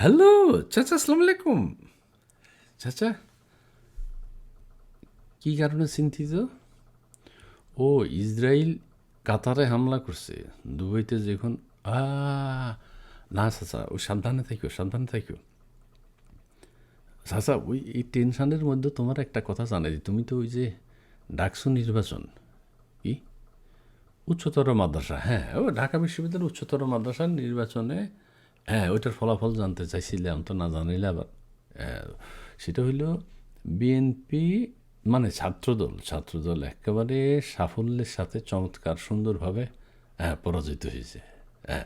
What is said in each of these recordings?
Hello চাচা আসসালামু আলাইকুম চাচা কী কারণে চিন্তিত? ও, ইসরায়েল কাতারে হামলা করছে। দুবাইতে যখন, আ, না, চাচা ওই সাবধানে থাকিও সাবধানে থাকিও চাচা, ওই, এই টেনশনের মধ্যে তোমার একটা কথা জানাই তুমি তো ওই যে ডাকসু নির্বাচন, কি? উচ্চতর মাদ্রাসা হ্যাঁ ও, ঢাকা বিশ্ববিদ্যালয়ের উচ্চতর মাদ্রাসার নির্বাচনে হ্যাঁ ওইটার ফলাফল জানতে চাইছিলাম তো, না জানিলে আবার। সেটা হইল বিএনপি মানে ছাত্রদল ছাত্রদল একেবারে সাফল্যের সাথে চমৎকার সুন্দরভাবে হ্যাঁ পরাজিত হয়েছে হ্যাঁ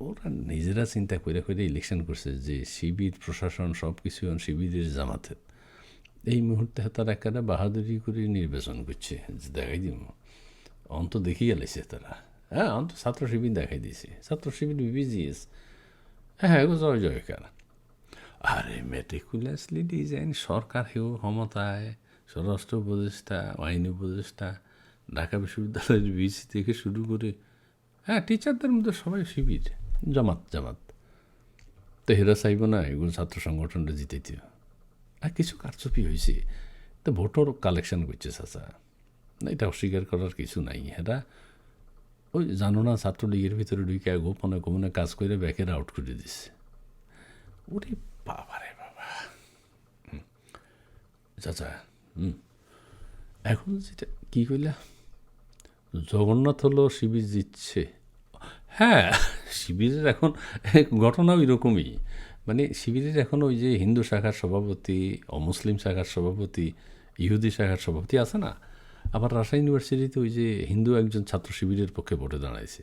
ওরা নিজেরা চিন্তা করে করে ইলেকশন করছে যে শিবির, প্রশাসন সব কিছু শিবিরের জামাতের এই মুহূর্তে তারা একেবারে বাহাদুরি করে নির্বাচন করছে দেখাই দিব। অন্ত দেখিয়ে গেলেছে তারা। হ্যাঁ অন্ত ছাত্র শিবির দেখাই দিয়েছে। ছাত্র শিবির বিবিজিএস হ্যাঁ হ্যাঁ জয় জয়কার আরে মেটিকুলাসলি ডিজাইন সরকার হেউ ক্ষমতায়, স্বরাষ্ট্র উপদেষ্টা, আইন উপদেষ্টা, ঢাকা বিশ্ববিদ্যালয়ের বিসি থেকে শুরু করে হ্যাঁ টিচারদের মধ্যে সবাই শিবির, জামাত জামাত। তো হেরা চাইব না, এগুলো ছাত্র সংগঠনটা জিতেতে আর কিছু কারচুপি হয়েছে তো ভোটর কালেকশন করছে, চাচা। না, এটা অস্বীকার করার কিছু নাই। এরা ওই জানো না ছাত্রলীগের ভিতরে ঢুকে গোপনে গোপনে কাজ করে ব্যাকের আউট করে দিচ্ছে ওরে বাবা। রে বাবা। চাচা, হুম। এখন যেটা, কী কইলা? জগন্নাথ হলো শিবির জিতছে। হ্যাঁ শিবিরের এখন ঘটনাও এরকমই মানে শিবিরের এখন ওই যে হিন্দু শাখার সভাপতি, অমুসলিম শাখার সভাপতি, ইহুদি শাখার সভাপতি আছে না? আবার রাজশাহী ইউনিভার্সিটিতে ওই যে হিন্দু একজন ছাত্র শিবিরের পক্ষে ভোটে দাঁড়াইছে।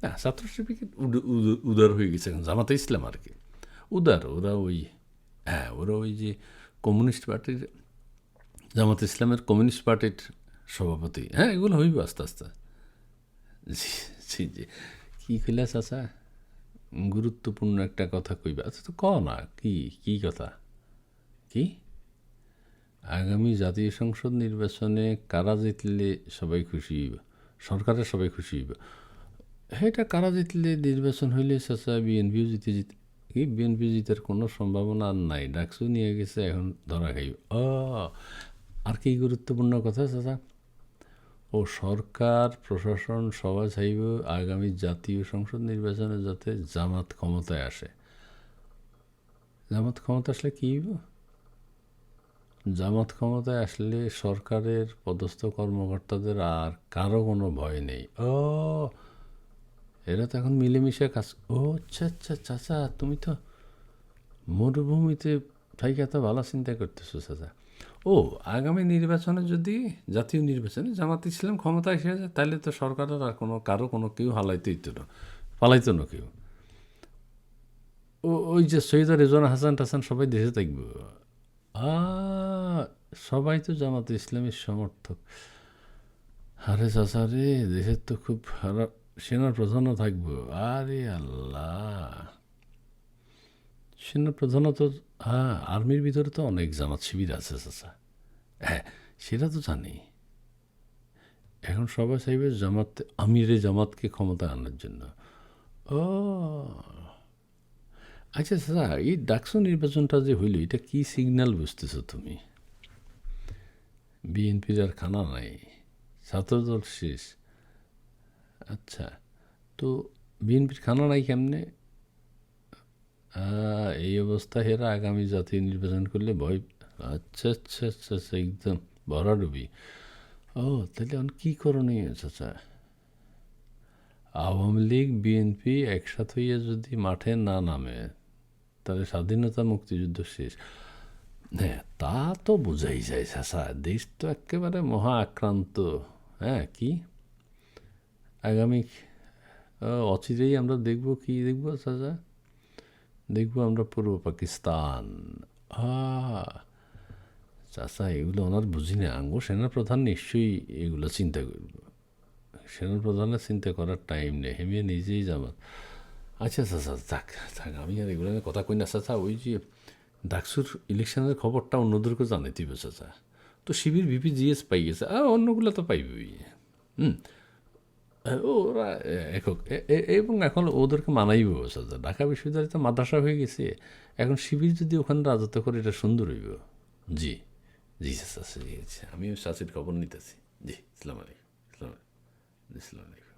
হ্যাঁ ছাত্র শিবির উদ- উদ- উদার হয়ে গেছে এখন, জামাতে ইসলাম আর কি। উদার, ওরা ওই হ্যাঁ ওরা ওই যে কমিউনিস্ট পার্টির, জামাত ইসলামের কমিউনিস্ট পার্টির সভাপতি। হ্যাঁ এগুলো হইব আস্তে আস্তে। জি জি জি কী কইলা চাচা? গুরুত্বপূর্ণ একটা কথা কইবা। আচ্ছা তো ক না, কি কি কথা? কি? আগামী জাতীয় সংসদ নির্বাচনে কারা জিতলে সবাই খুশি হইব? সরকারের সবাই খুশি হইব? এটা কারা জিতলে নির্বাচন হইলে চাচা বিএনপিও জিতে জিত, কি বিএনপি জিতার কোনো সম্ভাবনা আর নাই, ডাকসু নিয়ে গেছে, এখন ধরা খাইব। ও আর কি গুরুত্বপূর্ণ কথা চাচা? ও সরকার, প্রশাসন, সবাই চাইব আগামী জাতীয় সংসদ নির্বাচনে যাতে জামাত ক্ষমতায় আসে। জামাত ক্ষমতা আসলে কী হইব? জামাত ক্ষমতায় আসলে সরকারের পদস্থ কর্মকর্তাদের আর কারও কোনো ভয় নেই। ও, এরা তো এখন মিলেমিশে কাজ ও আচ্ছা আচ্ছা চাচা তুমি তো মরুভূমিতে থাইকে এত ভালো চিন্তা করতেছো, চাচা। ও, আগামী নির্বাচনে যদি, জাতীয় নির্বাচনে জামাত ইসলাম ক্ষমতায় এসে যায় তাহলে তো সরকারের আর কোনো, কারও কোনো কেউ হালাইতে হইতো না, পালাইতো না কেউ। ও, ওই যে সৈয়দ রেজন হাসান টাসান সবাই দেশে থাকবে। সবাই তো জামাত ইসলামের সমর্থক। আরে চাচা রে, দেশের তো খুব খারাপ সেনা প্রধানও থাকব। আরে আল্লাহ। সেনা তো হ্যাঁ আর্মির ভিতরে তো অনেক জামাত শিবির আছে চাচা। হ্যাঁ সেটা তো জানি। এখন সবাই চাইবে জামাত, আমিরে জামাতকে ক্ষমতা আনার জন্য। ও আচ্ছা চাচা এই ডাকসু নির্বাচনটা যে হইল, এটা কি সিগন্যাল বুঝতেছো তুমি? বিএনপির আর খানা নাই, ছাত্রদল শেষ। আচ্ছা তো বিএনপির খানা নাই কেমনে? এই অবস্থায় এরা আগামী জাতীয় নির্বাচন করলে ভয় আচ্ছা আচ্ছা আচ্ছা আচ্ছা একদম ভরাডুবি। ও, তাহলে এখন কী করণীয়, চাচা? আওয়ামী লীগ, বিএনপি একসাথে যদি মাঠে না নামে তাহলে স্বাধীনতা মুক্তিযুদ্ধ শেষ। হ্যাঁ তা তো বোঝাই যায়, চাচা। দেশ তো একেবারে মহা আক্রান্ত। হ্যাঁ কি? আগামী অচিরেই আমরা দেখব, কি দেখব, চাচা? দেখব আমরা পূর্ব পাকিস্তান। চাচা, এগুলো ওনার বুঝি না। আঙ্গো সেনাপ্রধান নিশ্চয়ই এগুলো চিন্তা করব। সেনাপ্রধানের চিন্তা করার টাইম নেই। হেমিয়ে নিজেই জামাত। আচ্ছা চাচা থাক থাক আমি আর এগুলো কথা কই না, চাচা, ওই যে ডাকসুর ইলেকশনের খবরটা অন্যদেরকে জানাই দিবে চাচা। তো শিবির বিপি জিএস পাই গেছে, আর অন্যগুলো তো পাইবই। হুম ওরা একক এবং এখন ওদেরকে মানাইব সাজা ঢাকা বিশ্ববিদ্যালয় তো মাদ্রাসা হয়ে গেছে, এখন শিবির যদি ওখানে রাজত্ব করে, এটা সুন্দর হইব। জি জি, চাচা, জি আচ্ছা আমিও চাচির খবর নিতেছি। জি ইসলাম আলাইকুম ইসলাম আলাইকুম ইসলাম আলাইকুম।